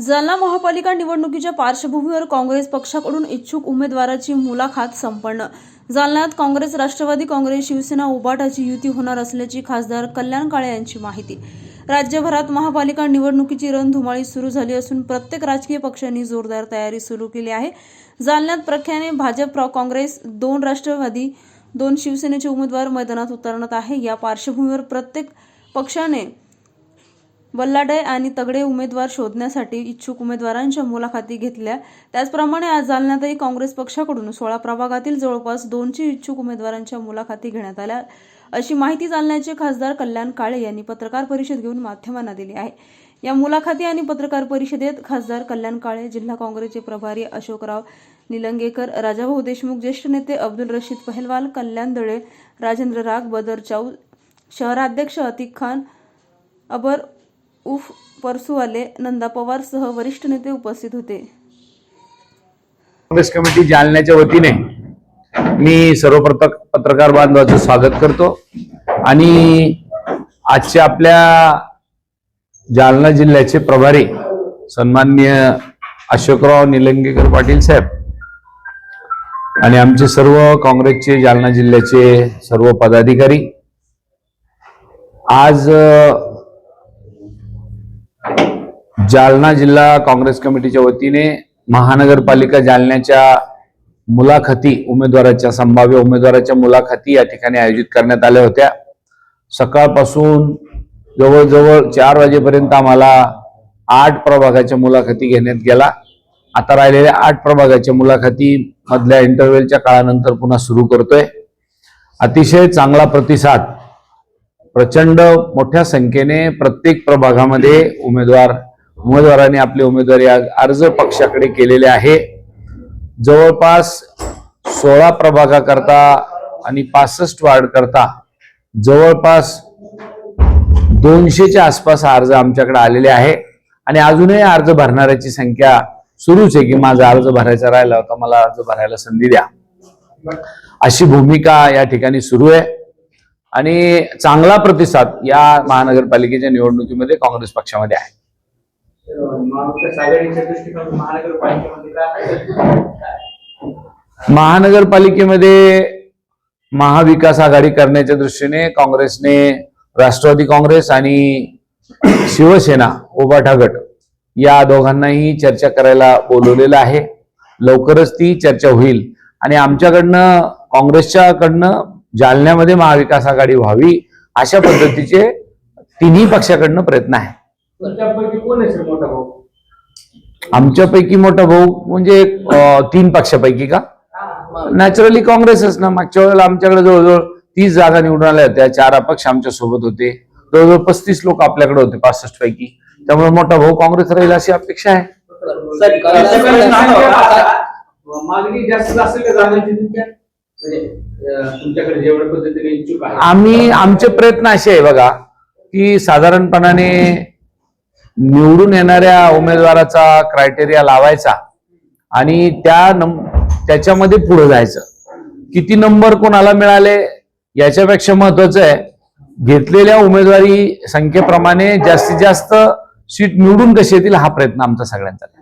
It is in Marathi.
जालना महापालिका निवडणुकीच्या पार्श्वभूमीवर काँग्रेस पक्षाकडून इच्छुक उमेदवाराची मुलाखत संपन्न. जालन्यात काँग्रेस राष्ट्रवादी काँग्रेस शिवसेना उबाटाची युती होणार असल्याची खासदार कल्याण काळे यांची माहिती. राज्यभरात महापालिका निवडणुकीची रणधुमाळी सुरू झाली असून प्रत्येक राजकीय पक्षांनी जोरदार तयारी सुरू केली आहे. जालन्यात प्रख्याने भाजप काँग्रेस दोन राष्ट्रवादी दोन शिवसेनेचे उमेदवार मैदानात उतरणार आहे. या पार्श्वभूमीवर प्रत्येक पक्षाने बल्लाडे आणि तगडे उमेदवार शोधण्यासाठी इच्छुक उमेदवारांच्या मुलाखती घेतल्या. त्याचप्रमाणे आज जालन्यातही काँग्रेस पक्षाकडून सोळा प्रभागातील जवळपास दोनशे इच्छुक उमेदवारांच्या मुलाखती घेण्यात आल्या. अशी माहिती जालन्याचे खासदार कल्याण काळे यांनी पत्रकार परिषद घेऊन माध्यमांना दिली आहे. या मुलाखती आणि पत्रकार परिषदेत खासदार कल्याण काळे जिल्हा काँग्रेसचे प्रभारी अशोकराव निलंगेकर राजाभाऊ देशमुख ज्येष्ठ नेते अब्दुल रशीद पहलवाल कल्याण दळे राजेंद्र राग बदर चाऊ शहराध्यक्ष अतिक खान अबर उफ परसुवाले नंदा पवार सह वरिष्ठ नेते उपस्थित होते. काँग्रेस कमिटी जालन्याच्या वतीने मी सर्व पत्रकार बांधवाचं स्वागत करतो. आणि आजच्या आपल्या जालना जिल्ह्याचे प्रभारी सन्माननीय अशोकराव निलंगेकर पाटील साहेब आणि आमचे सर्व काँग्रेसचे जालना जिल्ह्याचे सर्व पदाधिकारी आज जालना जिल्हा काँग्रेस कमिटीच्या वतीने महानगरपालिका जालन्याच्या मुलाखती उमेदवाराच्या संभाव्य उमेदवाराच्या मुलाखती या ठिकाणी आयोजित करण्यात आल्या होत्या. सकाळपासून जवळजवळ चार वाजेपर्यंत आम्हाला आठ प्रभागाच्या मुलाखती घेण्यात गेला. आता राहिलेल्या आठ प्रभागाच्या मुलाखती मधल्या इंटरव्ह्यूच्या काळानंतर पुन्हा सुरू करतोय. अतिशय चांगला प्रतिसाद प्रचंड मोठ्या संख्येने प्रत्येक प्रभागामध्ये उमेदवार उमेदवारांनी आपले उमेदवारी अर्ज- अर्ज पक्षाकडे केलेले आहे. जवळपास सोळा प्रभागाकरता आणि पासष्ट वार्ड करता जवळपास दोनशेच्या आसपास अर्ज आमच्याकडे आलेले आहे. आणि अजूनही अर्ज भरणाऱ्याची संख्या सुरूच आहे की माझा अर्ज भरायचा राहिला होता मला अर्ज भरायला संधी द्या. अशी भूमिका या ठिकाणी सुरू आहे. आणि चांगला प्रतिसाद या महानगरपालिकेच्या निवडणुकीमध्ये काँग्रेस पक्षामध्ये आहे. महानगरपालिकेमध्ये महाविकास आघाडी करण्याच्या दृष्टीने काँग्रेसने राष्ट्रवादी काँग्रेस आणि शिवसेना ओबाठा गट या दोघांनाही चर्चा करायला बोलवलेलं आहे. लवकरच ती चर्चा होईल. आणि आमच्याकडनं काँग्रेसच्याकडनं जालन्यामध्ये महाविकास आघाडी व्हावी अशा पद्धतीचे तिन्ही पक्षाकडनं प्रयत्न आहे तुमच्यापैकी कोण आहे सर मोठा भाऊ? आमच्यापैकी मोठा भाऊ म्हणजे अं, तीन पक्षापैकी का? नॅचरली काँग्रेसच ना. मागच्या वेळेला आमच्याकडे जवळजवळ तीस जागा निवडून आल्या होत्या. चार अपक्ष आमच्यासोबत होते. जवळजवळ पस्तीस लोक आपल्याकडे होते पासष्ट पैकी. त्यामुळे मोठा भाऊ काँग्रेस राहील अशी अपेक्षा आहे. मागणी जास्त असेल का जाण्याची तुमच्या? म्हणजे अं, तुमच्याकडे जेवढ्या पद्धतीने इच्छुक आहे आम्ही आमचे प्रयत्न असे आहे बघा की साधारणपणाने निवडून येणाऱ्या उमेदवाराचा क्रायटेरिया लावायचा आणि त्या नम त्याच्यामध्ये पुढे जायचं किती नंबर कोणाला मिळाले याच्यापेक्षा महत्वाचं आहे घेतलेल्या उमेदवारी संख्येप्रमाणे जास्तीत जास्त सीट निवडून कशी येतील हा प्रयत्न आमचा सगळ्यांचा आहे.